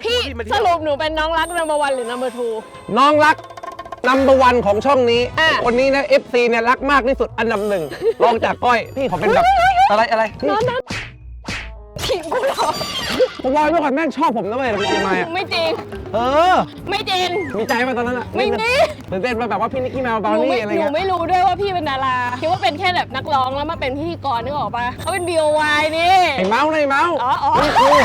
พี่พี่มาเที่สยวรุปหนูเป็นน้องรัก number one หรือ number two น้องรักนัมเบอร์วันของช่องนี้ อะ คนนี้นะ FC เนี่ยรักมากที่สุดอันดับหนึ่ง รองจากก้อย พี่ขอเป็นแบบอะไรอะไรพี่น้องนั้นถีบกูเหรอผมบอกไว้ก่อนแม่งชอบผมนะเว้ยพี่ไมอะไม่จริง เออ ไม่จริง มีใจมาตอนนั้นอะไม่มี ตื่นเต้นมาแบบว่าพี่นิกกี้แมวบาหนูนี่ไม่อะไรหนูเงี้ยไม่รู้ด้วยว่าพี่เป็นดาราคิดว่าเป็นแค่แบบนักร้องแล้วมาเป็นพิธีกรนึกออกปะเขาเป็น BOY นี่ ไอ้เมาส์นะไอ้เมาส์อ๋ออ๋อ นี่คือ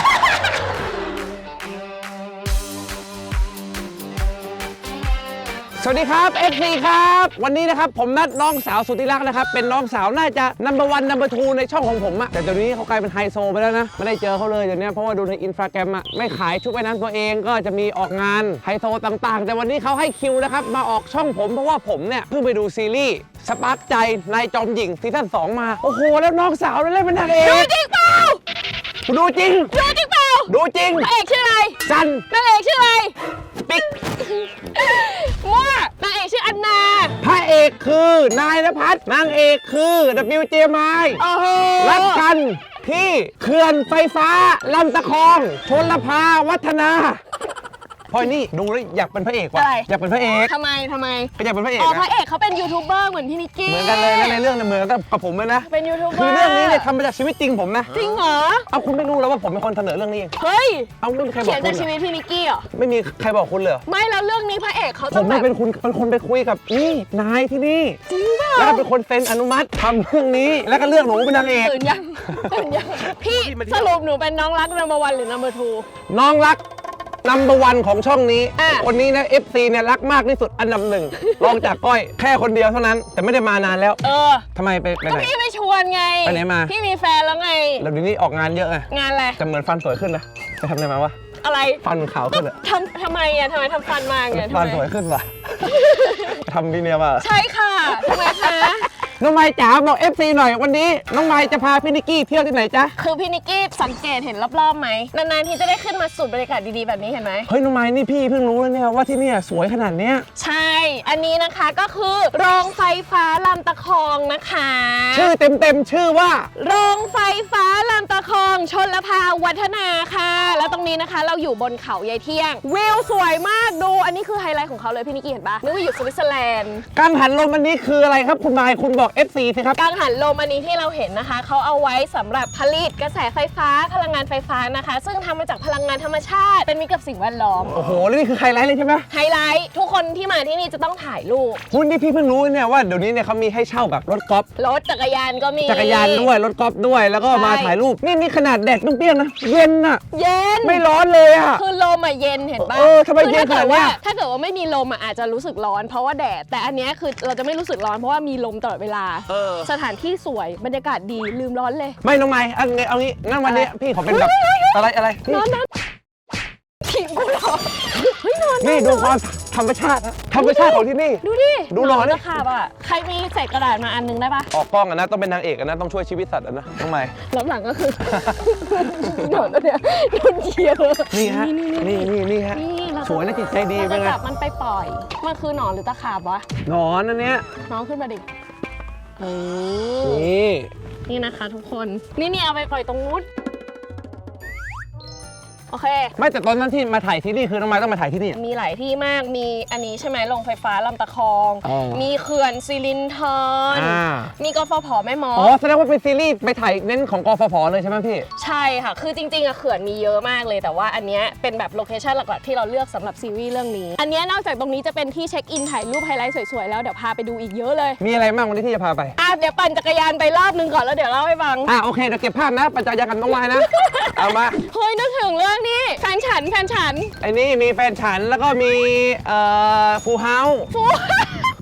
วัสดีครับ FC ครับ วันนี้นะครับผมนัดน้องสาวสุดที่รักนะครับ เป็นน้องสาวน่าจะ number one number two ในช่องของผมอะแต่เดี๋ยวนี้เขากลายเป็นไฮโซไปแล้วนะ ไม่ได้เจอเขาเลยเดี๋ยวนี้เพราะว่าดูในอินสตาแกรมอะไม่ขายชุดว่ายน้ำตัวเองก็จะมีออกงานไฮโซต่างๆ แต่วันนี้เขาให้คิวนะครับมาออกช่องผมเพราะว่าผมเนี่ยเพิ่งไปดูซีรีส์สปาร์กใจนายจอมหญิงซีซั่น2มาโอ้โหแล้วน้องสาวเล่นเป็นนางเอกดูจริงเปล่าดูจริงดูจริงเปล่าดูจริงพระเอกชื่ออะไรจันนางเอกชื่ออะไรปิ๊ก มั่วนางเอกชื่ออันนา พระเอกคือนายนภัสนางเอกคือ WJ ไมโอ้โหรักกันที่เขื่อนไฟฟ้าลำตะคองชนลภาวัฒนา พอยนี่ดูแล้วอยากเป็นพระเอกว่ะอะไร อยากเป็นพระเอกทำไมทำไมก็อยากเป็นพระเอกอ๋อพนะระเอกเขาเป็นยูทูบเบอร์เหมือนพี่นิกกี้เหมือนกันเลยนะในเรื่องเนี่ยเหมือนกันกับผมเลยนะเป็นยูทูบเบอร์คือเรื่องนี้เนี่ยทำมาจากชีวิตจริงผมนะจริงเหรอเอาคุณไม่รู้แล้วว่าผมเป็นคนเสนอเรื่องนี้เองเฮ้ยเอาไม่มีใครบอเขีกยนคุจากณชีเหรวิอตพี่นิกกี้เหรอไม่ไม่มีใครบอกคุณเลยเหรอไม่แล้วเรื่องนี้พระเอกเขาผต้อมงแบเนี่ยบเป็นคุณเป็นคนไปคุยกับนี่นายที่นี่ จริงเปล่าแล้วก็เป็นคนเซ็นอนุมัติทำเรื่องนี้ แล้วก็เลือกหนูเป็นนางเอก ตื่นยังตื่นยังพี่พี่มาเที่ยวสรุปหนูเป็นน้องรัก number one หรือ number two น้องรัก นัมเบอร์วันของช่องนี้ อะ คนนี้นะ FC เนี่ยรักมากที่สุดอันดับหนึ่ง รองจากก้อยแค่คนเดียวเท่านั้น แต่ไม่ได้มานานแล้วเออ ทำไมไปไปก็ไหน พี่ไม่ชวนไง ไปไหนมา พี่มีแฟนแล้วไง แล้วเดี๋ยวนี้ออกงานเยอะไงงานอะไร แต่เหมือนฟันสวยขึ้นนะไปทำอะไรมาวะอะไรฟันมันขาวขึ้นอะทำทำไมอะทำไมทำฟันมาไงทำฟันไมสวยขึ้นว่ะ ทำวีเนียร์มาใช่ค่ะทำไมคะ น้องไม้จ๋าบอก FC หน่อยวันนี้น้องไม้จะพาพี่นิกกี้เที่ยวที่ไหนจ๊ะคือพี่นิกกี้สังเกตเห็นรอบๆไหมนานๆทีจะได้ขึ้นมาสูดบรรยากาศดีๆแบบนี้เห็นไหมเฮ้ยน้องไม้นี่พี่เพิ่งรู้แล้วเนี่ยว่าที่เนี่ยสวยขนาดเนี้ยใช่ อันนี้นะคะก็คือโรงไฟฟ้าลำตะคองนะคะ ชื่อเต็มๆชื่อว่า โรงไฟฟ้าลำตะคองชนลภาวัฒนาค่ะ แล้วตรงนี้นะคะเราอยู่บนเขายายเที่ยงวิวสวยมากดู อันนี้คือไฮไลท์ของเขาเลยพี่นิกกี้เห็นปะนึกว่าอยู่สวิตเซอร์แลนด์การหันลมอันนี้คืออะไรครับคุณไม้คุณบอก FC สิครับกังหันลมอันนี้ที่เราเห็นนะคะ เขาเอาไว้สำหรับผลิตกระแสไฟฟ้าพลังงานไฟฟ้านะคะ ซึ่งทำมาจากพลังงานธรรมชาติ เป็นมิตรกับสิ่งแวดล้อม โอ้โหแล้วนี่คือไฮไลท์เลยใช่ไหมไฮไลท์ ทุกคนที่มาที่นี่จะต้องถ่ายรูปคุณนี่พี่เพิ่งรู้เนี่ยว่าเดี๋ยวนี้เนี่ยเขามีให้เช่าแบบรถกอล์ฟรถจักรยานก็มี จักรยานด้วยรถกอล์ฟด้วยแล้วก็มาใช่ ถ่ายรูปนี่นี่ขนาดแดดเปรี้ยงๆนะเย็นอะเย็น ไม่ร้อนเลยอะ คือลมอะเย็นเห็นปะเออทำไมเย็นคือถ้าเกิดขนาดเนี้ว่ายถ้าเกิดว่าไม่มีลมอะอาจจะรู้สึกร้อนเพราะว่าแดด แต่อันเนี้ยคือเราจะไม่รู้สึกร้อนเพราะว่ามีลมตลอดเวลาเออ สถานที่สวยบรรยากาศดีลืมร้อนเลย ไม่น้องไม้เอางี้เอางี้งั้นวันนี้พี่ขอเป็นแบบอะไรอะไรนี่ร้อนนะถีบกูเหรอเฮ้ยนอนนี่ดูความธรรมชาตินะธรรมชาติของที่นี่ ดูดิดูหนอนดิตะขาบอะใครมีเศษกระดาษมาอันนึงได้ปะออกกล้องอะนะต้องเป็นนางเอกอะนะต้องช่วยชีวิตสัตว์อะนะน้องไม้แล้วหลังก็คือหนอนตัวเนี้ยโดนเหยียบนี่ฮะนี่นี่นี่ฮะนี่เราจะสวยและจิตใจดีเราเป็จะนไงจับมันไปปล่อยมันคือหนอนหรือตะขาบวะหนอนอันเนี้ยน้องขึ้นมาดิโอ้ นี่ นี่นะคะทุกคน นี่นี่เอาไปปล่อยตรงนู้น โอเค ไม่แต่ตอนนั้นที่มาถ่ายที่นี่คือน้องไม้ต้องมาถ่ายที่นี่อะมีหลายที่มากมีอันนี้ใช่ไหมโรงไฟฟ้าลำตะคอง อ๋อมีเขื่อนซิลินทอนอ่า มีกฟผแม่มออ๋อแสดงว่าเป็นซีรีส์ไปถ่ายเน้นของกฟผเลยใช่ไหมพี่ ใช่ค่ะ คือจริงๆอะเขื่อนมีเยอะมากเลย แต่ว่าอันเนี้ยเป็นแบบโลเคชั่นหลักๆที่เราเลือกสำหรับซีรีส์เรื่องนี้ อันเนี้ยนอกจากตรงนี้จะเป็นที่เช็คอินถ่ายรูปไฮไลท์สวยๆแล้วเดี๋ยวพาไปดูอีกเยอะเลยมีอะไรบ้างวันนี้ที่จะพาไป อะเดี๋ยวปั่นจักรยานไปรอบนึงก่อนแล้วเดี๋ยวเล่าให้ฟัง อะโอเคเดี๋ยวเก็บภาพนะปัญจายากันต้องไม้นะ เอามา เฮ้ยนึกถึงเรื่องนี้แฟนฉันแฟนฉันไอ้นี่มีแฟนฉันแล้วก็มีเอ่อฟูเฮาฟู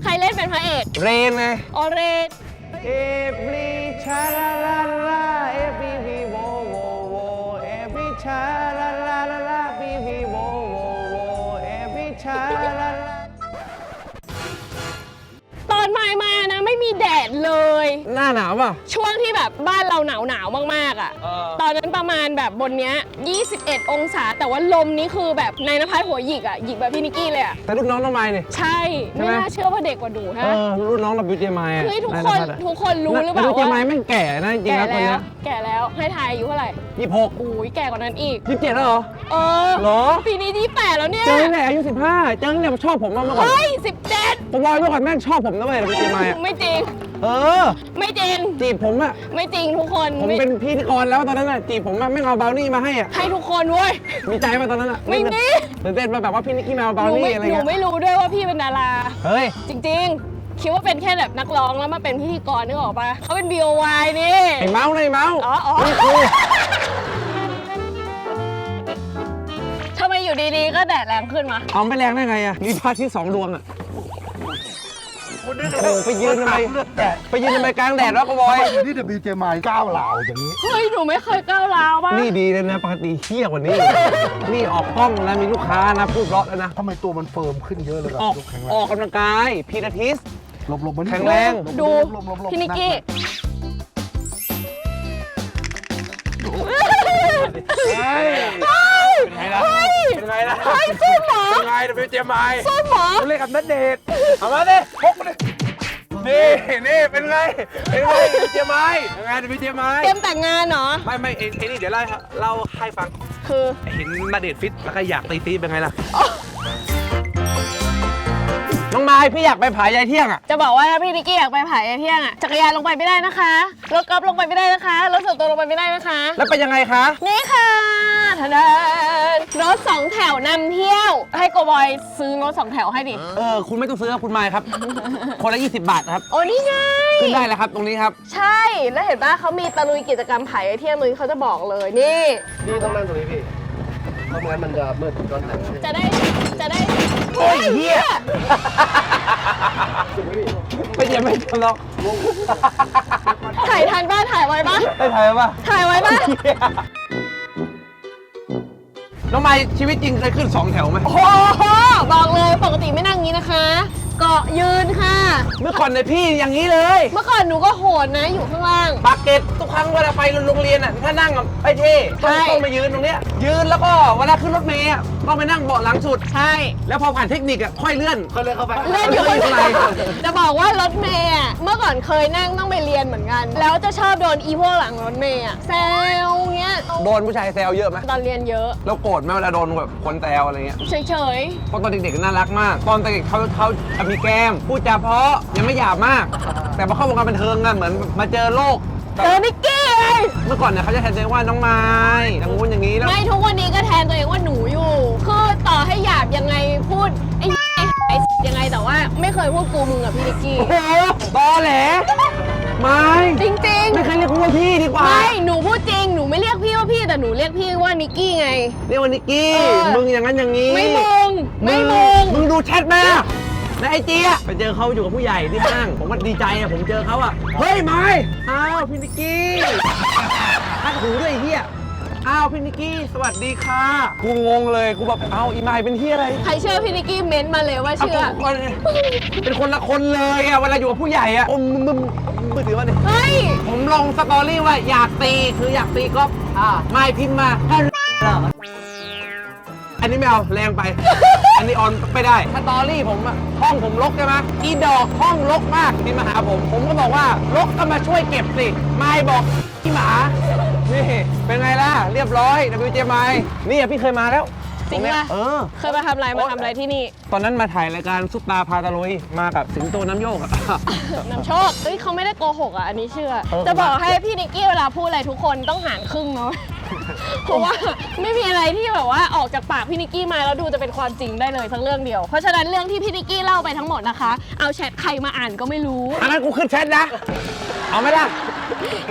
ใครเล่นเป็นพระเอก เรนไงออเรน Every cha la la la every มายมานะไม่มีแดดเลย หน้าหนาวป่ะ ช่วงที่แบบบ้านเราหนาวหนาวๆมากๆอะ เออ ตอนนั้นประมาณแบบบนเนี้ย 21 องศา แต่ว่าลมนี้คือแบบในนภัสหัวหยิกอะ หยิกแบบพี่นิกกี้เลยอะ แต่ลูกน้องน้องไม้เนี่ยใช่ ใช่ไม่ไหม น่าเชื่อว่าเด็กกว่าหนูเอฮะอรุ่นน้องเราบิวเจมายเฮ้ยทุกคนทุกคนรู้หรือเปล่าบิวเจมายว่าแม่งแก่นะจริงๆแก่แล้วตัวแล้เนี้วยแก่แล้วให้ทายอายุเท่าไหร่ยี่หกอุ้ยแก่กว่านั้นอีก ยี่สิบเจ็ดแล้วเหรอ เออเหรอ ปีนี้ที่แปดแล้วเนี่ยเจอเนี่ยอายุสิบห้าเจอเนี่ยชอบผมมากเมื่อก่อนเฮ้ยสิบเจ็ดผมบอกเลยเมื่อก่อนแม่งชอบผมนะเว้ยบิวเจมายอะไม่จริงเออ ไม่จริง จีบผมอะไม่จริงทุกคนผมไม่เป็นพิธีกรแล้วตอนนั้นอะจีบผมอะไม่เอาบราวนี่มาให้อะให้ทุกคนเว้ย มีใจป่ะตอนนั้นอะไม่มี ตื่นเต้นมาแบบว่าพี่นิกกี้มาเอาบหราวนูนี่ไม่อะไรหนูเงี้ยไม่รู้ด้วยว่าพี่เป็นดารา เฮ้ย จริงๆ คิดว่าเป็นแค่แบบนักร้องแล้วมาเป็นพิธีกรนึกออกปะเขาเป็น BOY นี่ ไอ้เมาส์นะไอ้เมาส์อ๋ออ๋อ นี่คือทำไมอยู่ดีๆ ก็แดดแรงขึ้นมา เอาไม่แรงได้ไงอะมีพระอาที่สองดวงอะ โอ้โหไปยืนทำไมไปยืนทำไมกลางแดดวะกบอยนี่เดบิวเจมายก้าวเหล่าอย่างนี้ เฮ้ย หนูไม่เคยก้าวร้าวปะนี่ดีเลยนะปกติเฮี้ยกว่านี้ นี่ออกกล้องนะมีลูกค้านะพูดเพราะแล้วนะ ทำไมตัวมันเฟิร์มขึ้นเยอะเลยแบบออกยกแข็งแรอองกกำลังกายพีลาทิส หลบหลบมันแข็งแรง ดูหลบหลบหลบพี่นิกกี้ เฮ้ยเป็น ไงล่ะเป็นไงล่ะเฮ้ยสู้หมอเป็นไงเดบิวเจมายสู้หมอเล่นกับนัดเดทเอามาดิพกมาดินี่นี่เป็นไงเป็นไงเดบิวเจมายเป็นไงเดบิวเจมายเตรียมแต่งงานเหรอไม่ไม่ไอ้ไอ้นี่เดี๋ยวเล่าให้เล่าให้ฟังคือเห็นนาเดชน์ฟิตแล้วก็อยากตีตีเป็นไงล่ะ น้องไม้พี่อยากไปผายายเที่ยงอะ จะบอกว่าถ้าพี่นิกกี้อยากไปผายไอเที่ยงอะจักรยานลงไปไม่ได้นะคะรถกอล์ฟลงไปไม่ได้นะคะรถส่วนตัวลงไปไม่ได้นะคะ แล้วเป็นยังไงคะ นี่ค่ะทะเดนรถสองแถวนำเที่ยว ให้โกบอยซื้อรถสองแถวให้ดิเออ คุณไม่ต้องซื้อครับคุณไม้ครับ คนละ 20 บาทครับ โอ้นี่ไง ขึ้นได้แล้วครับ ตรงนี้ครับ ใช่ แล้วเห็นป่ะเขามีตะลุยกิจกรรมผายไอเที่ยงเลยเขาจะบอกเลยนี่พี่ต้องนั่งตรงนี้พี่เพราะงั้นมันจะมืดร้อนหนักจะได้จะได้ โอ้ยเฮียไม่เดี๋ยวไม่ทำหรอกถ่ายทันป่ะถ่ายไว้ป่ะได้ถ่ายป่ะถ่ายไว้ป่ะน้องไม้ชีวิตจริงเคยขึ้น2แถวไหมโอ้โหบอกเลยปกติไม่นั่งอย่างนี้นะคะ เกาะยืนค่ะ เมื่อก่อนเนี่ยพี่อย่างนี้เลย เมื่อก่อนหนูก็โหดนะอยู่ข้างล่าง ปากเกร็ต ทุกครั้งเวลาไปโรงเรียนอะถ้านั่งอะไปเท่ต้องใช่ ต้องมายืนตรงเนี้ยยืนแล้วก็เวลาขึ้นรถเมล์อะต้องไปนั่งเบาะหลังสุด ใช่ แล้วพอผ่านเทคนิคอะค่อยเลื่อน เขาเลยเข้าไป เล่นอยู่เล่นอยู่ข้างข้างในในจะบอกว่ารถเมย์อะเมื่อก่อนเคยนั่งต้องไปเรียนเหมือนกัน แล้วจะชอบโดนอีพวกหลังรถเมย์อะแซวเงี้ยโดนผู้ชายแซวเยอะไหมตอนเรียนเยอะ แล้วโกรธไหมเวลาโดนแบบคนแซวอะไรเงี้ยเฉยเพราะตอนเด็กๆน่ารักมาก ตอนเด็กๆเขาเขามีแก้มพูดจาเพราะยังไม่หยาบมาก แต่พอเข้าวงการบันเทิงอะเหมือนมาเจอโลกๆ เจอนิกกี้ไงเมื่อก่อนเนี่ยเขาจะแทนตัวเองว่าน้องไม้อย่างงู้นอย่างนี้แล้วไม่ทุกวันนี้ก็แทนตัวเองว่าหนูอยู่ คือต่อให้หยาบยังไงพูดไอ้ไอ้ไอ้ยังไงแต่ว่าไม่เคยพูดกูมึงกับพี่นิกกี้โอ้โหตอแหลไม่จริงไม่เคยเรียกคุณว่าพี่ดีกๆว่าไม่หนูพูดจริงหนูไม่เรียกพี่ว่าพี่แต่หนูเรียกพี่ว่านิกกี้ไง เรียกว่านิกกี้เออมึงอย่างนั้นอย่างนี้ ไม่มึงไม่มึงมึงดูแชทมา ในไอจีอะไปเจอเขาอยู่กับผู้ใหญ่ที่ห้าง ผมก็ดีใจอะผมเจอเขาอะเฮ้ยไม้อ้าวพี่นิกกี้ทักหูด้วยไอ้เฮียอ้าวพี่นิกกี้ สวัสดีค่ะ กูงงเลยกูแบบเอ้าอีไมายเป็นเฮียอะไรใครเชื่อพี่นิกกี้เม้นต์มาเลยว่าเชื่อากูเป็นคนละคนเลยอะเวลาอยู่กับผู้ใหญ่อะโอ้มึงมึงมือถือว่าเนี่ยเฮ้ย ผมลงสตอรี่ว่าอยากตีคืออยากตีก็ไม่พิมพ์มาก็เหรออันนี้ไม่เอาแรงไป อันนี้ออนไม่ได้สตอรี่ผมอะห้องผมรกใช่ไหมอีดอกห้องรกมากที่มาหาผม ผมก็บอกว่ารกก็มาช่วยเก็บสิไม่บอกพี่หมา นี่เป็นไงล่ะ เรียบร้อย WJ ไมนี่อะพี่เคยมาแล้วจริงตเนี้ยปะเออ เคยมาทำอะไรมาทำอะไรที่นี่ ตอนนั้นมาถ่ายรายการซุปตาพาตะลุยมากับสิงโตน้ำโยกอะนำโชคเฮ้ยเขาไม่ได้โกหกอะ อันนี้เชื่อ เออ จะบอกให้พี่นิกกี้เวลาพูดอะไรทุกคนต้องหารครึ่งเนาะ เพราะว่าไม่มีอะไรที่แบบว่าออกจากปากพี่นิกกี้มาแล้วดูจะเป็นความจริงได้เลยทั้งเรื่องเดียว เพราะฉะนั้นเรื่องที่พี่นิกกี้เล่าไปทั้งหมดนะคะ เอาแชทใครมาอ่านก็ไม่รู้อันนั้นกูขึ้นแชทนะ เอาไหมล่ะ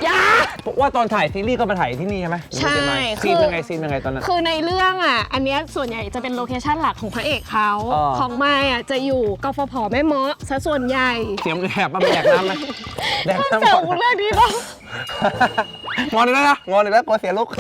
อย่า เพราะว่าตอนถ่ายซีรีส์ก็มาถ่ายที่นี่ใช่ไหมใช่ซีนคือยังไงซีนยังไงตอนนั้น คือในเรื่องอะ อันเนี้ยส่วนใหญ่จะเป็นโลเคชั่นหลักของพระเอกเขาอ๋อของมายอะจะอยู่กฟผแม่เมาะซะส่วนใหญ่เสียงแหบมาไปแดกน้ำไหมแดกถ้าน้ำเจอก่อน กูเรื่องนี้ป่ะ งอนอีกแล้วนะงอนอีกแล้วกลัวเสียลูก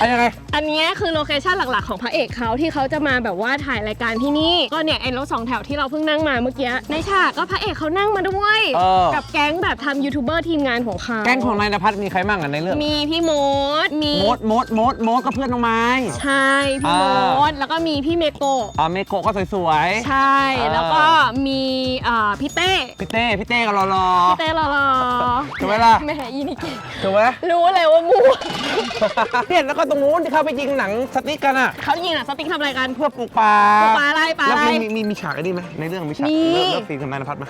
อันยังไง อันเนี้ยคือโลเคชั่นหลักๆ ของพระเอกเขาที่เขาจะมาแบบว่าถ่ายรายการที่นี่ ก็เนี่ยไอ้รถสองแถวที่เราเพิ่งนั่งมาเมื่อกี้ ในฉากก็พระเอกเขานั่งมาด้วย เออ กับแก๊งแบบทำยูทูบเบอร์ทีมงานของเขาแก๊งของนายนภัสมีใครบ้างอะในเรื่องมีพี่โมดมี โมดโมดโมดโมดก็เพื่อนน้องไม้ ใช่พี่โมอ่า ดแล้วก็มีพี่เมโกะอ่าเมโกะก็สวยใช่อ่าแล้วก็มีเอ่อพี่เต้ๆพี่เต้พี่เต้ก็รอรอ พี่เต้รอรอถูกไหมล่ะแม่ยีนิกิถูกไหม รู้เลยว่ามั่วเนี่ยแล้วก็ตรงนู้นที่เขาไปยิงหนังสติ๊กกันอะเขายิงหนังสติ๊กทำอะไรกันเพื่อปลูกป่าปลูกป่าอะไรป่าแล้วอะไร มีมีมีฉากไอ้นี่ไหมในเรื่องมีฉากมี เลิฟเลิฟซีนกับนายนภัสไหม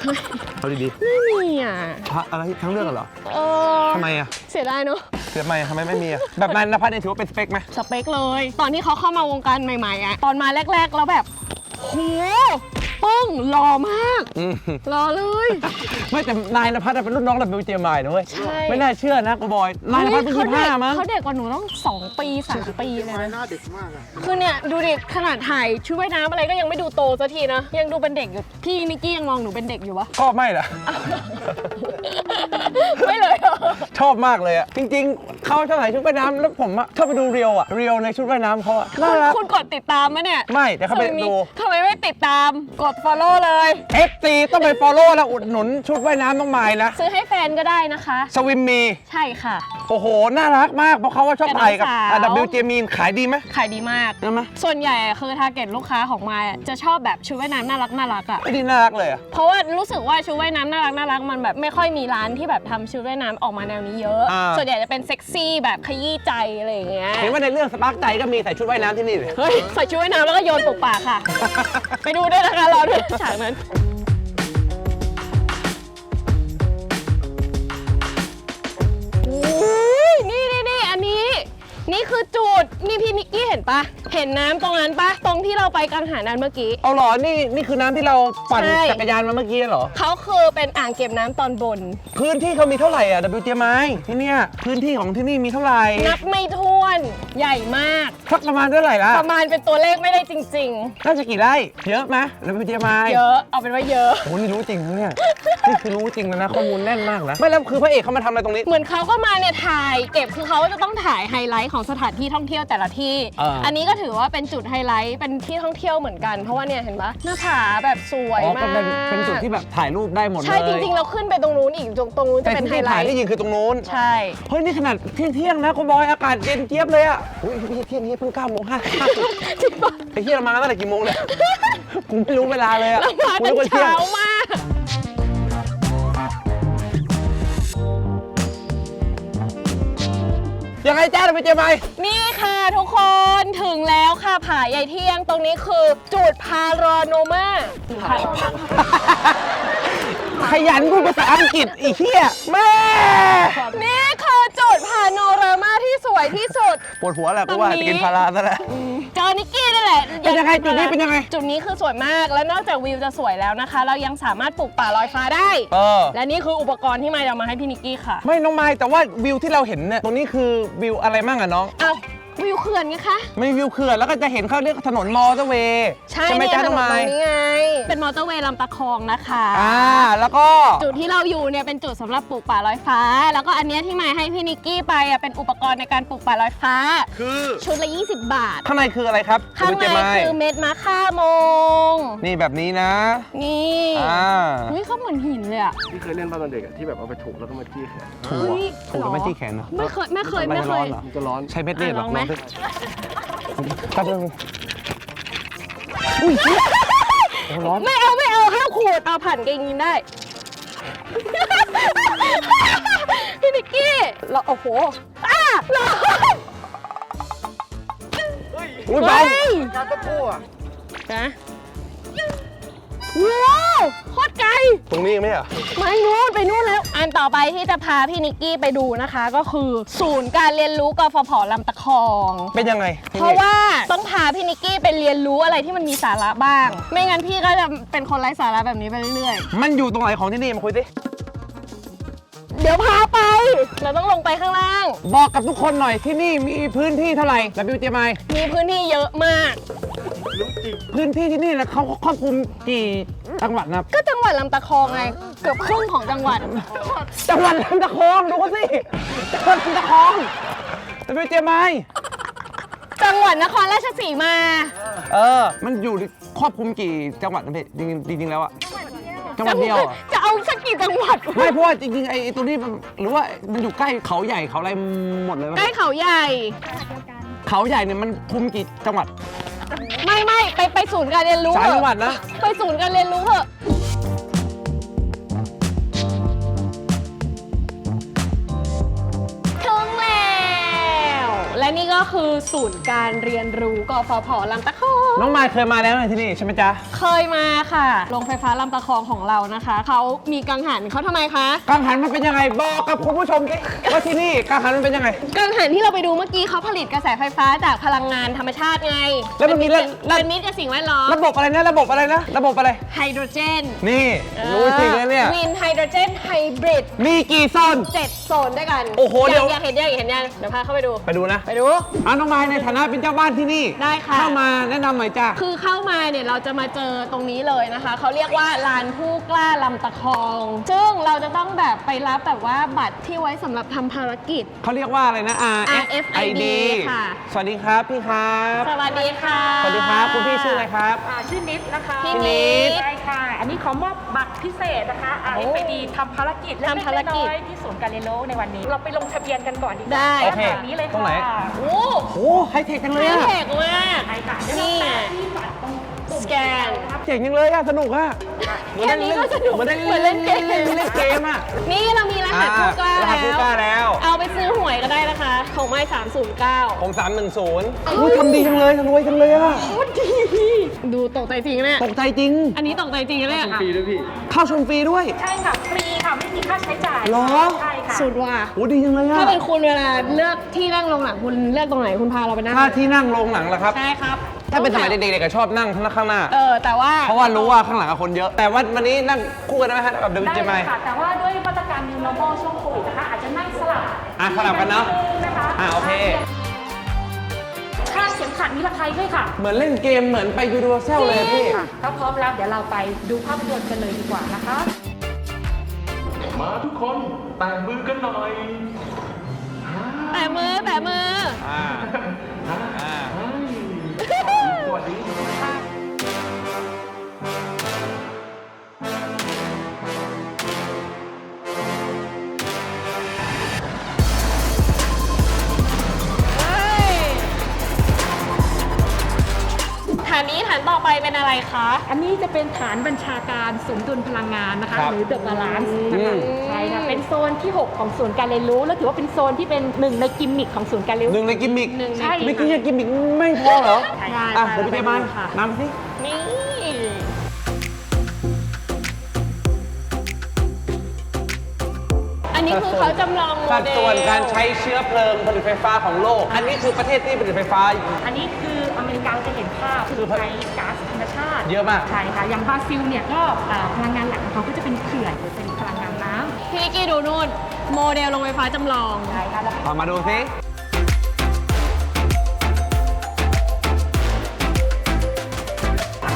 เอาดีไม่มีอะๆฮะอะไรทั้งเรื่องเหรอเออทำไมอะเสียดายเนอะเสียทำไมทำไมไม่มีอะแบบนายนภัสเนี่ยถือว่าเป็นสเปคไหมสเปคเลย ตอนที่เขาเข้ามาวงการใหม่ๆอะตอนมาแรก ๆ แล้วแบบโห ป้องหล่อมากอืมหล่อเลย ไม่แต่นายนภัสอะเป็นรุ่นน้องระเบิดเจมายนะเว้ยใช่ ไม่น่าเชื่อนะกูบอยนายนภัสเพิ่งเฮ้ยี่ยห้าเขาเด็กมั้ง เขาเด็กกว่าหนูต้อง2ปี3ปีเลยนะหน้าเด็กมากอะคือเนี่ยดูดิขนาดถ่ายชุดว่ายน้ำอะไรก็ยังไม่ดูโตสักทีนะยังดูเป็นเด็กอยู่พี่นิกกี้ยังมองหนูเป็นเด็กอยู่วะ ก็ไม่ล่ะ ไม่เลยเหรอ ชอบมากเลยอะจริงๆ เขาชอบใส่ชุดว่ายน้ำแล้วผมอะชอบไปดูเรียวอะเรียวในชุดว่ายน้ำเขาอะน่ารัก คุณกดติดตามมะเนี่ยไม่แต่เขาไปทำมมีดู ทำไมไม่ติดตาม กด follow เลย FC ต้องไป follow แล้วอุดหนุนชุดว่ายน้ำต้องมายนะซื้อให้แฟนก็ได้นะคะ สวิมมีใช่ค่ะ โอ้โห น่ารักมากเพราะเขาว่าชอบถ่ายกับกับน้องสาว WJ มีนขายดีไหมขายดีมาก ใช่ไหมส่วนใหญ่อะคือทาร์เก็ตลูกค้าของมายอะจะชอบแบบชุดว่ายน้ำน่ารักน่ารักอะ ไม่ดีน่ารักเลยอะเพราะว่ารู้สึกว่าชุดว่ายน้ำน่ารักน่ารักมันแบบไม่ค่อยมีร้านที่แบบทำชุดว่ายน้ำออกมาแนวนี้เยอะ อ่า ส่วนใหญ่จะเป็นเซ็กซี่แบบขยี้ใจอะไรอย่างเงี้ย เห็นว่าในเรื่องสปาร์กใจก็มีใส่ชุดว่ายน้ำที่นี่เลยเฮ้ยใส่ชุดว่ายน้ำแล้วก็โยนปลูกป่าค่ะ ไปดูด้วยนะคะรอด้วยฉากนั้นอุ้ยนี่นี่นี่อันนี้ นี่คือจุด นี่พี่นิกกี้เห็นปะ เห็นน้ำตรงนั้นปะตรงที่เราไปกังหานันเมื่อกี้ เอาเหรอ นี่นี่คือน้ำที่เราปั่นใช่ จักรยานมาเมื่อกี้เหรอ เขาคือเป็นอ่างเก็บน้ำตอนบน พื้นที่เขามีเท่าไหร่อะ WJ ไม้ที่เนี่ยพื้นที่ของที่นี่มีเท่าไหร่นับไม่ถ้วนใหญ่มาก สักประมาณเท่าไหร่ล่ะ ประมาณเป็นตัวเลขไม่ได้จริง น่าจะกี่ไร่ เยอะไหม WJ ไม้ๆเยอะเอาเป็นว่าเยอะ โอ้โหนี่รู้จริงนะเนี่ย นี่คือรู้จริงแล้วนะ ข้อมูลแน่นมากนะ ไม่แล้วคือพระเอกเขามาทำอะไรตรงนี้ เหมือนเขาก็มาเนี่ยถ่าย เก็บคือเขาจะต้องถ่ายไฮไลท์ของสถานที่ท่องเที่ยวแต่ละที่อ่าอันนี้ก็ถือว่าเป็นจุดไฮไลท์เป็นที่ท่องเที่ยวเหมือนกัน เพราะว่าเนี่ยเห็นปะหน้าผาแบบสวยอ๋อมาก็กเป็นเป็นจุดที่แบบถ่ายรูปได้หมดเลยใช่จริงๆ เราขึ้นไปตรงนู้นอีกตรงตรงนู้นจะแต่เป็นที่ไฮไลถ่ายท์ได้ยินคือตรงนู้น ใช่ เฮ้ย นี่ขนาดเที่ยงเที่ยงๆนะคุณบอยอากาศเย็นเจี๊ยบเลยอะอุ้ยไม่ใช่เที่ยงนี้เพิ่ง9โมงห้าห้าสิบจริงปะไอ้เที่ยเรามาตั้งแต่กี่โมงเนี่ยกูไม่รู้เวลาเลยอะเรามากูตั้นึงกว่าเที่ยงเช้ามาก ยังไงจ้าเราไปเจอไหมนี่ค่ะทุกคนถึงแล้วค่ะผาใหญ่เที่ยงตรงนี้คือจุดพารอนมาขยันพูดภาษาอังกฤษอีเหี้ยแม่นี่คือจุดพา โนรามาที่สวยที่สุด ปวดหัวแหละกูว่าตรงนี้จะกินพาราซะแล้ว เจอนิกกี้นั่นแหละเป็นยังไงจุดนี้เป็นยังไง จุดนี้คือสวยมากและนอกจากวิวจะสวยแล้วนะคะ เรายังสามารถปลูกป่าลอยฟ้าได้ เออ และนี่คืออุปกรณ์ที่มายเอามาให้พี่นิกกี้ค่ะ ไม่น้องไม้แต่ว่าวิวที่เราเห็นเนี่ยตรงนี้คือวิวอะไรมั่งอะน้อง เอา วิวเขื่อนไงคะ ไม่วิวเขื่อนแล้วก็จะเห็นเขาเรียกถนนมอเตอร์เวย์ใช่ไหมเนี่ยจ้าถน้อนงนตไม้รงนี้ไง เป็นมอเตอร์เวย์ลำตะคองนะคะ อ่าแล้วก็ จุดที่เราอยู่เนี่ยเป็นจุดสำหรับปลูกป่าลอยฟ้า แล้วก็อันเนี้ยที่มายให้พี่นิกกี้ไปอะเป็นอุปกรณ์ในการปลูกป่าลอยฟ้า คือชุดละ 20 บาท ข้างในคืออะไรครับข้างดูในเจไม้คือเม็ดมะค่าโมง นี่แบบนี้นะ นี่อ่าเฮ้ยเขาเหมือนหินเลยอะที่เคยเล่นตอนเด็กอะที่แบบเอาไปถูกแล้วก็มาจี้แขนถูกเฮ้ยถูกกับหรอแม่จี้แขนเหรอไม่เคยไม่เคยมันไม่จะเคร้อยนเหรอมันจะร้อน ใช้เม็ดเลือดเหรออะลองไหมสิครับนึงอุ้ยเหี้ยโอ้ร้อนไม่เอาไม่เอาห้ามขูดเอาผ่านเกงยีนได้ พี่นิกกี้เราโอ้โหอ้าร้อนอุ้ยเบาเฮ้ยการตะกั่วนะ ว้าวโคตรไกล ตรงนี้ยังไม่เหรอไม่นู่นไปนู่นแล้ว อันต่อไปที่จะพาพี่นิกกี้ไปดูนะคะ ก็คือ ศูนย์การเรียนรู้กฟผลำตะคอง เป็นยังไงที่เพนี่ราะว่าต้องพาพี่นิกกี้ไปเรียนรู้อะไรที่มันมีสาระบ้าง ไม่งั้นพี่ก็จะเป็นคนไร้สาระแบบนี้ไปเรื่อยมันอยู่ตรงไหนของที่นี่มาคุยสิๆ เดี๋ยวพาไป เราต้องลงไปข้างล่าง บอกกับทุกคนหน่อยที่นี่มีพื้นที่เท่าไหร่ WTMI มีพื้นที่เยอะมาก พื้นที่ที่นี่นะเขาครอบคลุมกี่จังหวัดนะครับก็จังหวัดลำตะคองไง เกือบครึ่งของจังหวัด จังหวัดลำตะคองดูเขาสิจังหวัดลำตะคอง WTMI งหวัดนครราชสีมา เออ มันอยู่ครอบคลุมกี่จังหวัดนะพี่จริงๆจริงๆแล้วอะจังหวัดเดียวอะ จะเอาสักกี่จังหวัดไม่เพราะว่าจริงๆไอ้ไอ้ตัวนี้มันหรือว่ามันอยู่ใกล้เขาใหญ่เขาอะไรหมดเลยใกล้ปะเขาใหญ่ เขาใหญ่เนี่ยมันคุมกี่จังหวัด ไม่ไม่ไปไปศูนย์การเรียนรู้สามเถอะจังหวัดนะ ไปศูนย์การเรียนรู้เถอะ และนี่ก็คือศูนย์การเรียนรู้กฟผลำตะคอง น้องมายเคยมาแล้วในที่นี่ใช่ไหมจ๊ะ เคยมาค่ะ โรงไฟฟ้าลำตะคองของเรานะคะ เขามีกังหันเขาทำไมคะ กังหันมันเป็นยังไงบอกกับคุณผู้ชมสิว่าที่นี่กังหันมันเป็นยังไง กังหันที่เราไปดูเมื่อกี้เขาผลิตกระแสไฟฟ้าจากพลังงานธรรมชาติไงแล้วมันมีเป็นแล้วเป็นมิตรกับสิ่งแวดล้อมระบบอะไรนะ ระบบอะไรนะ ระบบอะไร ไฮโดรเจนนี่ รู้จริงเลยเนี่ย วินไฮโดรเจนไฮบริดมีกี่โซน เจ็ดโซนด้วยกันโอ้โหเดี๋ยว อยากเห็นยังอยากเห็นยังเดี๋ยวพาเข้าไปดู ไปดูนะ ไปดูอะน้องมายในฐานะเป็นเจ้าบ้านที่นี่ได้ค่ะ เข้ามาแนะนำหน่อยจ้ะ คือเข้ามาเนี่ยเราจะมาเจอตรงนี้เลยนะคะ เขาเรียกว่าลานผู้กล้าลำตะคอง ซึ่งเราจะต้องแบบไปรับแบบว่าบัตรที่ไว้สำหรับทำภารกิจ เขาเรียกว่าอะไรนะ RFID ค่ะ สวัสดีครับพี่ครับ สวัสดีค่ะ สวัสดีครับ คุณพี่ชื่ออะไรครับ อ่าชื่อนิดนะคะพี่นิด ใช่ ค่ะอันนี้ขอมอบบัตรพิเศษนะคะโอ้ RFID ทำภารกิจและทำภารกิจเล็ๆน้อยๆที่ศูนย์การเรียนรู้ในวันนี้ เราไปลงทะเบียนกันก่อนดีกว่าได้โอเคแบบนี้เลยตรงไหน ค่ะโอ้โอ้ไฮเทคจังเลยไฮอะเทคมาก ใช่ค่ะเดี๋ยวนี่เราไงแตะที่บัตรตรงปุ่ม สแกน เจ๋งจังเลยอะสนุกอะแค่นี้ก็สนุกเหมือนได้เหมือนเล่เล่นนเกเกมมเล่นเกมอะ นี่เรามีรหัสผู้กล้ารหัสผู้กล้าแล้ว เอาไปซื้อหวยก็ได้นะคะ ของไม้309ผม310อุ้ยทำดีจังเลยทำรวยจังเลยอะดูตกใจจริงเนี่ย ตกใจจริง อันนี้ตกใจจริงนะเนี่ยฟรีด้วยพี่เข้าชมฟรีด้วย ใช่ค่ะ ฟรีค่ะ ไม่มีค่าใช้จ่ายเหรอ ใช่ค่ะ สุดว่ะ โอ้ดีจังเลยอะถ้าเป็นคุณเวลาเลือกที่นั่งลงหลังคุณเลือกตรงไหนคุณพาเราไปนั่งถ้าที่นั่งลงหลังล่ะครับ ใช่ครับ ถ้าเป็นสมัยเด็กๆก็ชอบนั่งข้างหน้า เออแต่ว่าเพราะว่ารู้ว่าข้างหลังอะคนเยอะ แต่ว่าวันนี้นั่งคู่กันได้ไหมฮะกับเดิมได้เจเลมายยค่ะแต่ว่าด้วยมาตรการ New Normal ช่วงโควิดนะคะอาจจะนั่งสลับอะสลับกันเนอะนะคะอะโอเค ค่าดเข็มขัดนิรภัยด้วยค่ะเหมือนเล่นเกมเหมือนไปยูนิเวอร์แซลเลยอะพี่ ค่ะถ้าพร้อมแล้วเดี๋ยวเราไปดูภาพยนตร์กันเลยดีกว่านะคะ มาทุกคนแตะมือกันหน่อยแต่มือแต่มือ อ่าอ่า สวัสดีานนี้ฐานต่อไปเป็นอะไรคะ อันนี้จะเป็นฐานบัญชาการสมดุลพลังงานนะคะครับหรือ The Balance อืนะคะมใช่ค่ะเป็นโซนที่ 6 ของศูนย์การเรียนรู้ และถือว่าเป็นโซนที่เป็นหนึ่งในกิมมิคของศูนย์การเรียนหนึ่รู้ งในกิมมิคหนึ่งใน ใช่เมื่อกี้ยังกิมมิคไม่พอเหรอใช่ได้อะไปเดี๋ยวพี่เจมายไปดูค่ะ นำสิ นี่อันนี้คือเขาจำลองโมสัดเดลส่วนการใช้เชื้อเพลิงผลิตไฟฟ้าของโลก อันนี้คือประเทศที่ผลิตไฟฟ้า อันนี้คือ คือใช้ก๊าซธรรมชาติเยอะมาก ใช่ค่ะ อย่างบราซิลเนี่ยก็อ่าพลังงานหลักของเขาก็จะเป็นเขื่อนหรือเป็นพลังงานน้ำพี่นิกกี้ดูนู่น โมเดลโรงไฟฟ้าจำลอง ใช่ค่ะแล้ว เอามาดูสิ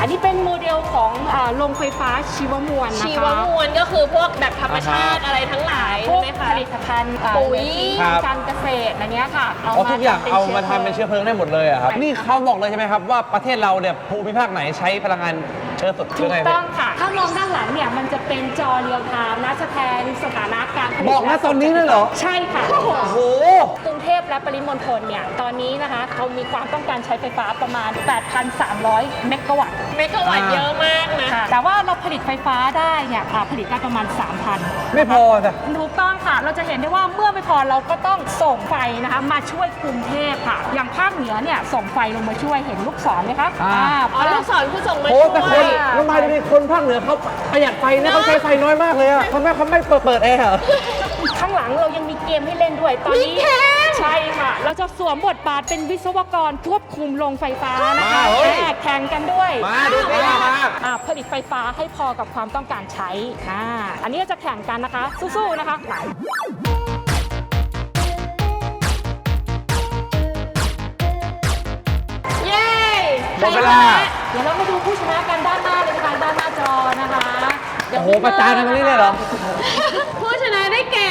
อันนี้เป็นโมเดลของอ่าโรงไฟฟ้าชีวมวลนะคะชีวมวลก็คือพวกแบบธรรมชาติอะไรทั้งหลายพวใช่กไหมคะผลิตภัณฑ์อ่าปุ๋ยทางการเกษตรอะไรเงี้ยค่ะอ๋อทุกอย่างเอามาทำเป็นชื้เชื้อเพลิงได้หมดเลยอะครับ นี่เขาบอกเลยใช่ไหมครับว่าประเทศเราเนี่ยภูมิภาคไหนใช้พลังงาน เชื้อสดหรืถูอกไงต้องค่ะ ถ้ามองด้านหลังเนี่ยมันจะเป็นจอเรียลไทม์นะสแทนสถานะการผลิตบอกนะตอนนี้เลยเหรอ ใช่ค่ะ โอ้โห กรุงเทพและปริมณฑลเนี่ย ตอนนี้นะคะเขามีความต้องการใช้ไฟฟ้าประมาณ 8,300 เมกะวัตต์เมกะวัตต์เยอะมากนะ ค่ะแต่ว่าเราผลิตไฟฟ้าได้เนี่ยอ่าผลิตได้ประมาณ 3,000 ไม่พอจ้ะ ถูกต้องค่ะ เราจะเห็นได้ว่าเมื่อไม่พอเราก็ต้องส่งไฟนะคะมาช่วยกรุงเทพค่ะ อย่างภาคเหนือเนี่ยส่งไฟลงมาช่วยเห็นลูกศรไหมคะอ่า อ๋อลูกศรคือส่งมาโอ้ช่วยแต่คนทำไมดูดิคนภาคเหนือเขาประหยัดไฟนะเขาใช้ไฟน้อยมากเลยอะเขาไม่เขาไม่เปิดเปิดแอร์เหรอ ข้างหลังเรายังมีเกมให้เล่นด้วย ตอนนี้ มีเกม ใช่ค่ะ เราจะสวมบทบาทเป็นวิศวกรควบคุมโรงไฟฟ้านะคะมาเฮ้ย แข่งแข่งกันด้วยมาดูสิมามา อ่าผลิตไฟฟ้าให้พอกับความต้องการใช้อ่าอันนี้ก็จะแข่งกันนะคะ สู้ๆนะคะ เย้หมดเวลา เดี๋ยวเรามาดู หประจานกันตรงนี้เลยเหรอ ผู้ชนะได้แก่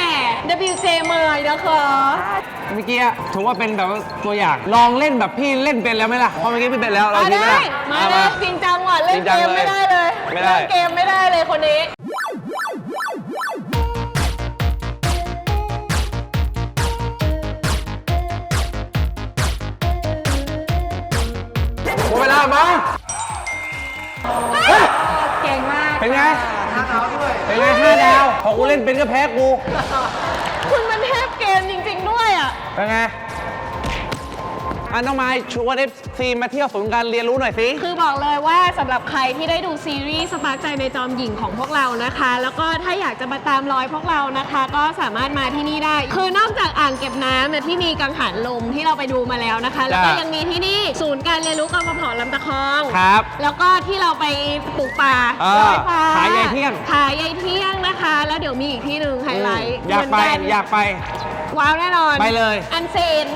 WJ เมยนะคะเมื่อกี้ถือว่าเป็นแบบว่าตัวอย่าง ลองเล่นแบบพี่เล่นเป็นแล้วไหมล่ะเพราะเมื่อกี้พี่เป็นแล้วเรามาทีไหมได้ ล่ะมาอะเลยจริงจังว่ะเล่นจริงจัเกงมเลยไม่ได้เลยไม่ได้ เล่นเกมไม่ได้เลยคนนี้ หมดเวลามา เก่งมากเป็นไง เป็นไงห้าดาว พอกูเล่นเป็นก็แพ้กู คุณมันเทพเกมจริง ๆ ด้วยอะ เป็นไง อะน้องไม้ชวนเอฟซีมาเที่ยวศูนย์การเรียนรู้หน่อยสิ คือบอกเลยว่าสำหรับใครที่ได้ดูซีรีส์สปาร์กใจในจอมหญิงของพวกเรานะคะ แล้วก็ถ้าอยากจะมาตามรอยพวกเรานะคะ ก็สามารถมาที่นี่ได้ คือนอกจากอ่างเก็บน้ำเนี่ยที่มีกังหันลมที่เราไปดูมาแล้วนะคะ แล้วก็จ้ะยังมีที่นี่ศูนย์การเรียนรู้กองกระเพาะลำตะคอง ครับ แล้วก็ที่เราไปปลูกป่าเออลอยฟ้าขายใยเที่ยง ขายใยเที่ยงนะคะ แล้วเดี๋ยวมีอีกที่หนึ่งไฮไลท์อยากไปเหมืนน อยากไป ว้าวแน่นอนไปเลย อันเซน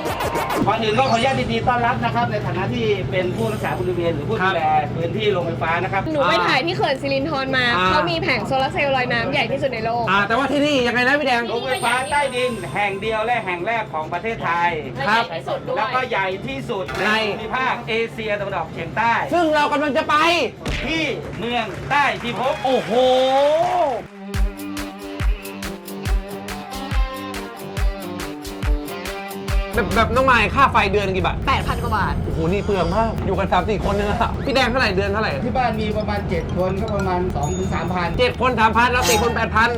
ก่อนอื่นก็ขออนุญาตดีๆต้อนรับนะครับ ในฐานะที่เป็นผู้รักษาบริเวณหรือผู้ครัดูบแลพื้นที่โรงไฟฟ้านะครับหนูไปถ่ายที่เขื่อนสิรินธรมาอ่า เขามีแผงโซลาร์เซลล์ลอยน้ำใหญ่ที่สุดในโลก อ่าแต่ว่าที่นี่ยังไงนะพี่แดง โรงไฟฟ้าใต้ดินแห่งเดียวและแห่งแรกของประเทศไทย และใหญ่ที่สุดด้วย แล้วก็ใหญ่ที่สุดในภูมิภาคเอเชียตะวันออกเฉียงใต้ ซึ่งเรากำลังจะไป ที่เมืองใต้พิภพโอ้โห แบบแบบน้องไม้ค่าไฟเดือนกี่บาท 8,000 กว่าบาท โอ้โห นี่เปลืองมาก อยู่กัน3 4คนนึงอะพี่แดงเท่าไหร่เดือนเท่าไหร่ที่บ้านมีประมาณ 7 คนก็ประมาณ2-3ถึง3พัน เจ็ดคนสามพันแล้วสี่คนแปดพัน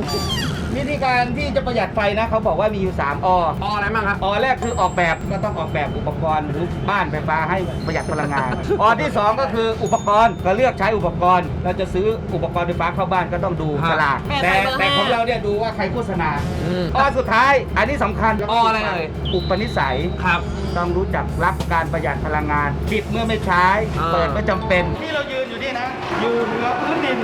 วิธีการที่จะประหยัดไฟนะเขาบอกว่ามีอยู่ 3อพออะไรบ้างครับ อแรกคือออกแบบก็ต้องออกแบบอุปกรณ์หรือบ้านไฟฟ้าให้ประหยัดพลังงานอที่ 2 ก็คืออุปกรณ์ก็เลือกใช้อุปกรณ์ เราจะซื้ออุปกรณ์ไฟฟ้าเข้าบ้านก็ต้องดูฮะฉลากแบบแต่ไฟเบอร์แต่ห้า ของเราเนี่ยดูว่าใครโฆษณา อืมอสุดท้ายอันนี้สำคัญออะไรเอ่ย อุปนิสัย ครับต้องรู้จักรักการประหยัดพลังงานปิดเมื่อไม่ใช้ อ่า เปิดเมื่อจำเป็นที่เรายืนอยู่นี่นะอยู่เหนือพื้นดิน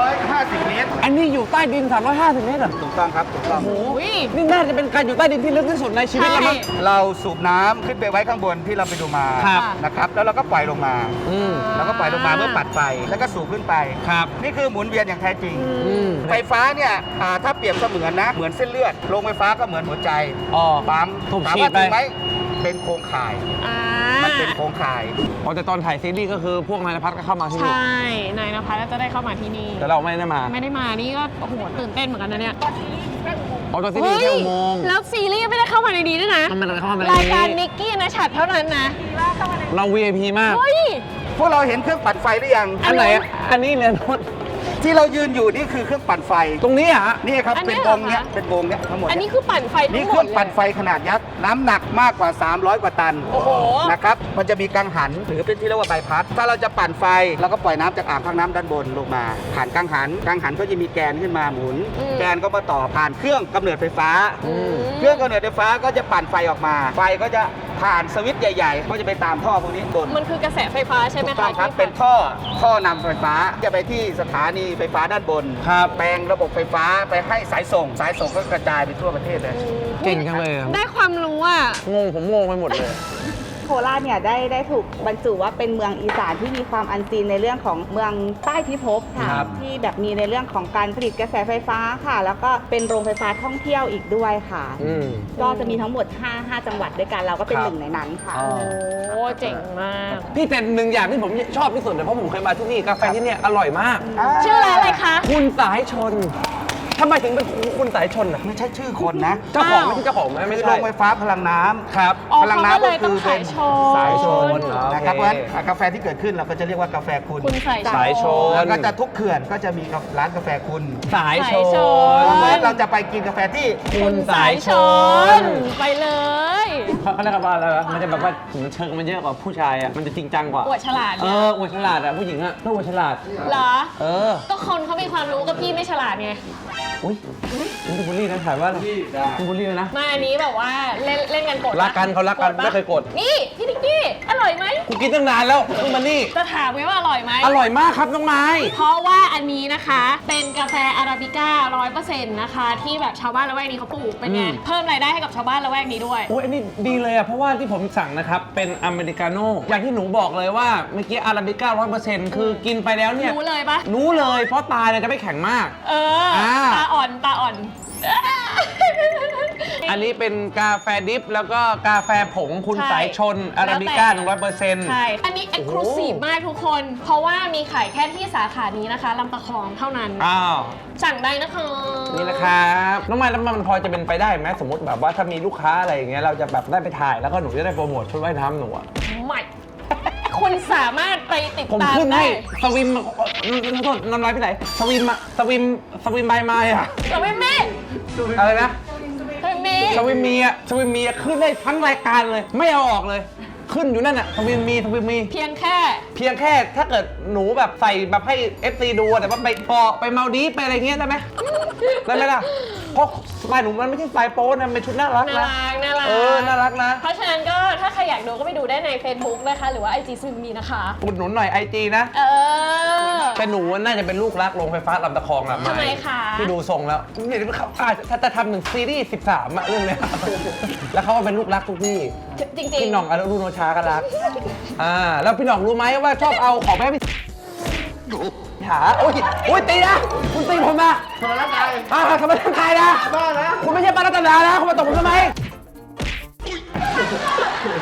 350 เมตรอันนี้อยู่ใต้ดิน 350 เมตรเหรอถูกต้องครับถูกต้องโอ้โหอุ้ย นี่น่าจะเป็นการอยู่ใต้ดินที่ลึกที่สุดในชีวิตแล้วมั้ง ใช่ เราสูบน้ำขึ้นไปไว้ข้างบนที่เราไปดูมาครับ นะครับ แล้วเราก็ปล่อยลงมาอืมแล้วก็ปล่อยลงมาเพื่อปัดไฟแล้วก็สูบขึ้นไป ครับ นี่คือหมุนเวียนอย่างแท้จริง อืมไฟฟ้าเนี่ยอ่าถ้าเปรียบเสมือนนะ เหมือนเส้นเลือด โรงไฟฟ้าก็เหมือนหัวใจอ๋อ ปั๊มถูกถามฉีว่าดไป ถูกไหม เป็นโครงข่าย อ่ามันเป็นโครงข่าย อ๋อแต่ตอนถ่ายซีรีส์ก็คือพวกนายนภัสก็เข้ามาที่ใชนี่่ นายนภัสจะได้เข้ามาที่นี่ แต่เราไม่ได้มา ไม่ได้มานี่ก็โอ้โหตื่นเต้นเหมือนกันนะเนี่ยอ๋อตอนซีรีส์แค่อุโมงค์ แล้วซีรีส์ไม่ได้เข้ามาในนี้ด้วยนะมันไม่ได้เข้ามาในนี้ รายการนิกกี้นะฉัดเท่านั้นนะเรา VIP มาก เฮ้ย พวกเราเห็นเครื่องปั่นไฟหรือยังอันไหนอะอันนี้เลยนด ที่เรายืนอยู่นี่คือเครื่องปั่นไฟตรงนี้อะฮะนี่ครับอันนี้เป็นวงเนี้ยเหรอคะ เป็นวงเนี้ยทั้งหมดอันเนี่ยนี้คือปั่นไฟทั้นี่งหเคมรื่ดองเลยปั่นไฟขนาดยักษ์น้ำหนักมากกว่า 300 กว่าตัน โอ้โห นะครับ มันจะมีกังหันหรือเป็นที่เรียกว่าใบพัด ถ้าเราจะปั่นไฟเราก็ปล่อยน้ำจากอ่างพักน้ำด้านบนลงมา ผ่านกังหัน กังหันก็จะมีแกนขึ้นมาหมุน อืม แกนก็มาต่อผ่านเครื่องกำเนิดไฟฟ้า อืม เครื่องกำเนิดไฟฟ้าก็จะปั่นไฟออกมา ไฟก็จะ ผ่านสวิตช์ใหญ่ๆก็จะไปตามท่อพวกนี้บนมันคือกระแสไฟฟ้าใช่ไหมถูกต้คะองครับที่เป็นท่อท่อนำไฟฟ้าจะไปที่สถานีไฟฟ้าด้านบนครับแปลงระบบไฟฟ้าไปให้สายส่ง สายส่งก็กระจายไปทั่วประเทศเลยอืมเก่งจังเลยอะได้ความรู้อะ งงผมงงไปหมดเลย โคราชเนี่ยได้ได้ถูกบรรจุว่าเป็นเมืองอีสานที่มีความอันซีนในเรื่องของเมืองใต้พิภพค่ะครับ ที่แบบมีในเรื่องของการผลิตกระแสไฟฟ้าค่ะ แล้วก็เป็นโรงไฟฟ้าท่องเที่ยวอีกด้วยค่ะ อืม ก็จะมีทั้งหมด 5 5 จังหวัดด้วยกันเราก็เป็นครับ หนึ่งในนั้นค่ะ อ๋อ โอ้เจ๋งมาก พี่แต่หนึ่งอย่างที่ผมชอบที่สุดเลยเพราะผมเคยมาที่นี่กาแฟที่เนี่ยอร่อยมาก ชื่อร้านอะไรคะ คุณสายชน ทำไมถึงเป็นคุณสายชนอะไม่ใช่ชื่อคนนะ เจ้าของอ้าวไม่ใช่เจ้าของไหมไม่คือใช่ โรงไฟฟ้าพลังน้ำครับ อ๋อพลังเขาก็น้ำเลก็ยต้คือองเป็สานยชนสายชนอ๋อนะครับโอเคเพราะฉะนั้นกาแฟที่เกิดขึ้นเราก็จะเรียกว่ากาแฟคุณคุณสายชนสายชนแล้วก็จะทุกเขื่อนก็จะมีร้านกาแฟคุณสายชสายชนนเพราะฉะนั้นเราจะไปกินกาแฟที่คุณสายชนไปเลยเขา เขาเรียกว่าอะไรวะมันจะแบบว่ามันเชิงมันเยอะกว่าผู้ชายอะ มันจะจริงจังกว่า อวดฉลาดเอเนี่ยออวดฉลาดอะผู้หญิงอะต้องอวดฉลาด เหรอ เออ ก็คนเขามีความรู้กับพี่ไม่ฉลาดไง อุ้ยนี่เป็นบุลลี่นะถ่ายว่าเป็นบุลลี่เลยนะ มาอันนี้แบบว่าเล่นเล่นกันกดปะรักกันเขารักกันปะไม่เคยกด นี่พี่นิกกี้อร่อยไหมกูกินตั้งนานแล้วเพิ่งมานี่ จะถามไงว่าอร่อยไหมอร่อยมากครับน้องไม้ เพราะว่าอันนี้นะคะ เป็นกาแฟอาราบิก้าร้อยเปอร์เซ็นต์นะคะ ที่แบบชาวบ้านละแวกนี้เขาปลูกเป็นไงอืม เพิ่มรายได้ให้กับชาวบ้านละแวกนี้ด้วย โอ้ยอันนี้ดีเลยอะเพราะว่าที่ผมสั่งนะครับ เป็นอเมริกาโน่อย่างที่หนูบอกเลยว่าเมื่อกี้อาราบิก้าร้อยเปอร์เซ็นต์คือกินไปแล้วเนี่ยรู้เลยปะรู้เลยเพราะตาเนี่ยจะไม่แข็งมาก เอออ่าตาอ่อนตาอ่อน อันนี้เป็นกาแฟดิฟแล้วก็กาแฟผงคุณใช่สายชนอาราบิก้า100%เปอร์เซ็นต์ ใช่ อันนี้เอ็กซ์คลูซีฟมากทุกคน เพราะว่ามีขายแค่ที่สาขานี้นะคะลำตะคองเท่านั้น อ้าว สั่งได้นะคะ นี่นะครับ น้องไม้แล้วมันพอจะเป็นไปได้ไหมสมมติแบบว่าถ้ามีลูกค้าอะไรอย่างเงี้ยเราจะแบบได้ไปถ่ายแล้วก็หนูจะได้โปรโมทชุดว่ายน้ำหนูอะใหม่ คุณสามารถไปติดผมตามขึ้นได้ให้สวิมโทษน้ำลายไปไหนสวิมอะสวิมสวิมใบไม้อะสวิมมี่อะไรนะสวิมมี่สวิมมีอะสวิมมีอะขึ้นได้ทั้งรายการเลย ไม่เอาออกเลย ขึ้นอยู่นั่นอะสวิมมีสวิมมี เพียงแค่ เพียงแค่ถ้าเกิดหนูแบบใส่แบบให้ FC ดูอะแต่ว่าไปเกาะไปเมาดีฟไปอะไรเงี้ยได้ไหม ได้ไหมล่ะเพราะสไตล์หนูมันไม่ใช่สไตล์โป๊นะมันเป็นชุดน่ารักน่านะรักน่ารักเออ น่ารักนะ เพราะฉะนั้นก็ถ้าใครอยากดูก็ไปดูได้ใน Facebook นะคะ หรือว่า IG สวิมมี่นะคะ อุดหนุนหน่อยไอจีนะ เออ แต่หนูน่าจะเป็นลูกรักโรงไฟฟ้าลำตะคองอะทำไมคะ ที่ดูทรงแล้วเนี่ยเขาอาจจะจะทำหนึ่งซีรีส์ 13อะเรื่องเนี้ยแล้วเขาก็เป็นลูกรักทุกที่จริงพี่หน่องอนุรุณโนชาก็รัก อ่า แล้วพี่หน่องรู้ไหมว่าชอบเอาของแม่พี่หาโอ้ยโอ้ยตีนะ คุณตีผมนะทำไมร่างกายอ่าทำไมร่างกายนะบ้านะคุณไม่ใช่ปารัตนานะ คุณมาตบผมทำไม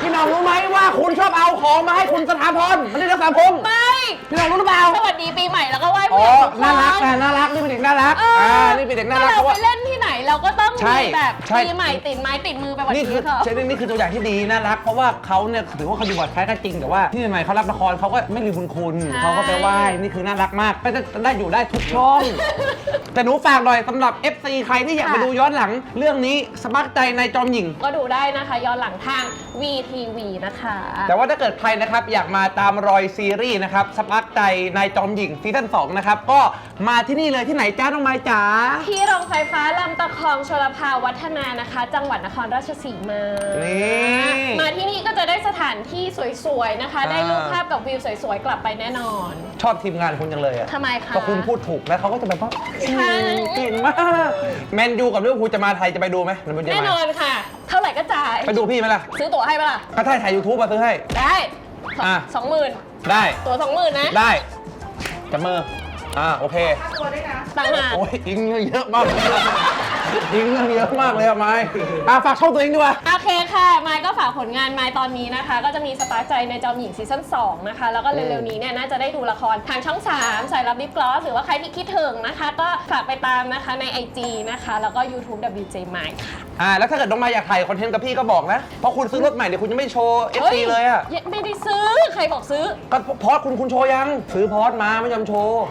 พี่หน่องรู้ไหมว่าคุณชอบเอาของมาให้คุณสถาพรมันได้รักษาพงษ์ๆไม่พี่หน่องรู้หรือเปล่า สวัสดีปีใหม่แล้วก็ไหว้อ๋ผู้อ ใหญ่ทุกคนน่ารักนะน่ารัก นี่เป็นเด็กน่ารักเอออ่อ่า นี่เป็นเด็กน่ารักถ้เพราะเราว่า ไปเล่นที่ไหน เราก็ต้องใช่มีแบบใช่ ปีใหม่ติดไม้ติดมือไปวันนี่นี้คือเถอะใช่นี่คือตัวอย่างที่ดีน่ารัก เพราะว่าเขาเนี่ยถือว่าเขาอยู่บอดแคสก็จริงแต่ว่าที่ใหม่ๆเขารับละครเขาก็ไม่ลืมบุญคุณเขาก็ไปไหว้นี่คือน่ารักมากก็จะได้อยู่ได้ทุกช่อง แต่หนูฝากหน่อยสำหรับ FC ใครที่อยากไปดูย้อนหลัง เรื่องนี้สมัครใจในจอมหญิง ก็ดูได้นะคะย้อนหลังทาง VTV นะคะ แต่ว่าถ้าเกิดใครนะครับอยากมาตามรอยซีรีส์นะครับสมัครใจในจอมหญิงซีซั่น2นะครับก็มาที่นี่เลยที่ไหนจ้าน้องไม้จ๋า ที่โรงไฟฟ้าลำตะคองชลภาวัฒนานะคะ จังหวัดนครราชสีมานี่มาที่นี่ก็จะได้สถานที่สวยๆนะคะอ่าได้รูปภาพกับวิวสวยๆ กลับไปแน่นอนชอบทีมงานคุณจังเลยอะทำไมคะก็คุณพูดถูกแล้วเขาก็จะแบบว่าใช่เก่งมากแมนยูกับลิเวอร์พูลจะมาไทยจะไปดูไหมหรือไม่จะแน่นมาอนค่ะ เท่าไหร่ก็จ่ายไปดูพี่ไหมล่ะซื้อตั๋วให้ปะล่ะก็ถ้าถ่ายยูทูบมาซื้อให้ได้อะสองหมื่นได้ตั๋วสองหมื่นนะได้จับมือ อ่าโอเคต่างหากโอ้ยอิงเรื่องเยอะมากเลยอิงเรื่องเยอะมากเลยอะไม้อะฝากช่องตัวเองด้วยโอเคค่ะ ไมค์ก็ฝากผลงานไมค์ตอนนี้นะคะ ก็จะมีสตาร์ทใจในจอมหญิงซีซั่น2นะคะ แล้วก็เร็วๆนี้เนี่ยน่าจะได้ดูละครทางช่อง 3 สายรับลิปกลอส หรือว่าใครที่คิดถึงนะคะ ก็ฝากไปตามนะคะใน IG นะคะ แล้วก็ YouTube WJ Mike ค่ะอ่าแล้วถ้าเกิดน้องไม้อยากถ่ายคอนเทนต์กับพี่ก็บอกนะ เพราะคุณซื้อรถใหม่เดี๋ยวคุณจะไม่โชว์เอฟซีเลยอะฮ้ไม่ได้ซื้อใครบอกซื้อก็พอสคุณคุณโชว์ยังซื้อพอสมาไม่ยอมโชว์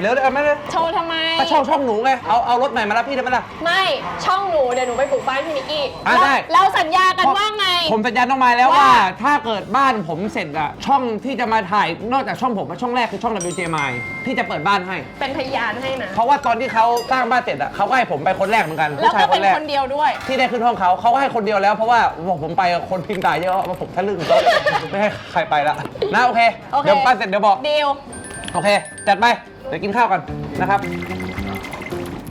เร็วเอาไหมเลยโชว์ทำไม ก็ช่องช่องหนูไง เอาเอารถใหม่มารับพี่ได้ไหมล่ะ ไม่ ช่องหนูเดี๋ยวหนูไปปลูกบ้านพี่นิกกี้อะเราได้ เราสัญญากันว่าไง ผมสัญญาน้องไม้แล้วว่า ว่า ถ้าเกิดบ้านผมเสร็จอะช่องที่จะมาถ่ายนอกจากช่องผมอะช่องแรกคือช่อง WJ m i พี่จะเปิดบ้านให้ เป็นพยานให้นะ เพราะว่าตอนที่เขาสร้างบ้านเสร็จอะเขาก็ให้ผมไปคนแรกเหมือนกันแล้วผู้ชายก็คเป็นนแรกคนเดียวด้วย ที่ได้ขึ้นห้องเขาเขาก็ให้คนเดียวแล้วเพราะว่าบอกผมไปอะคนพิมพ์ตายเยอะว่าผมทะลึ่งไม่ให้ใครไปละนะโอเคโอเค เดี๋ยวบ้านเสร็จเดี๋ยวบอกเดียวโอเคจัดไป เดี๋ยวกินข้าวกันนะครับ